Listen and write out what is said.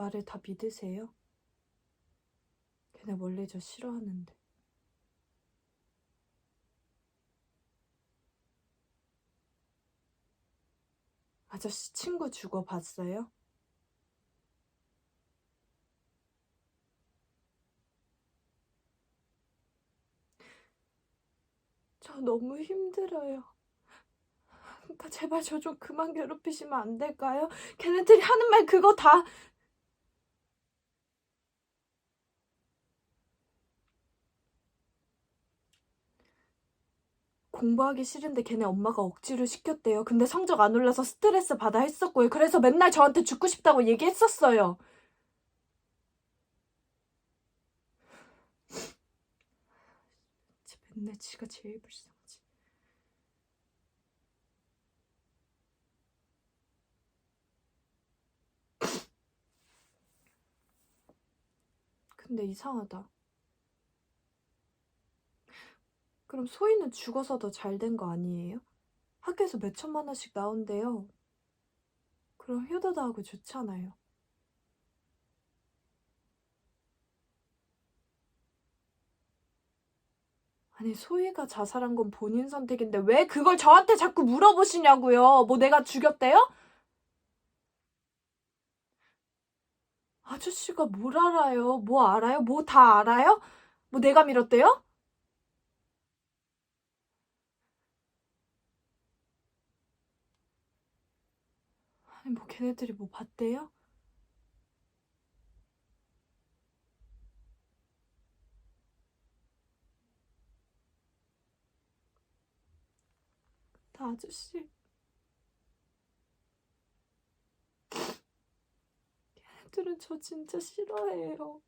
말을 다 믿으세요? 걔네 원래 저 싫어하는데. 아저씨 친구 죽어 봤어요? 저 너무 힘들어요. 제발 저 좀 그만 괴롭히시면 안 될까요? 걔네들이 하는 말 그거 다 공부하기 싫은데 걔네 엄마가 억지로 시켰대요. 근데 성적 안 올라서 스트레스 받아 했었고요. 그래서 맨날 저한테 죽고 싶다고 얘기했었어요. 맨날 지가 제일 불쌍하지. 근데 이상하다. 그럼 소희는 죽어서 더 잘 된 거 아니에요? 학교에서 몇 천만 원씩 나온대요. 그럼 효도도 하고 좋잖아요. 아니, 소희가 자살한 건 본인 선택인데 왜 그걸 저한테 자꾸 물어보시냐고요? 뭐 내가 죽였대요? 아저씨가 뭘 알아요? 뭐 알아요? 뭐 다 알아요? 뭐 내가 밀었대요? 아니, 뭐 걔네들이 뭐 봤대요? 다 아저씨. 걔네들은 저 진짜 싫어해요.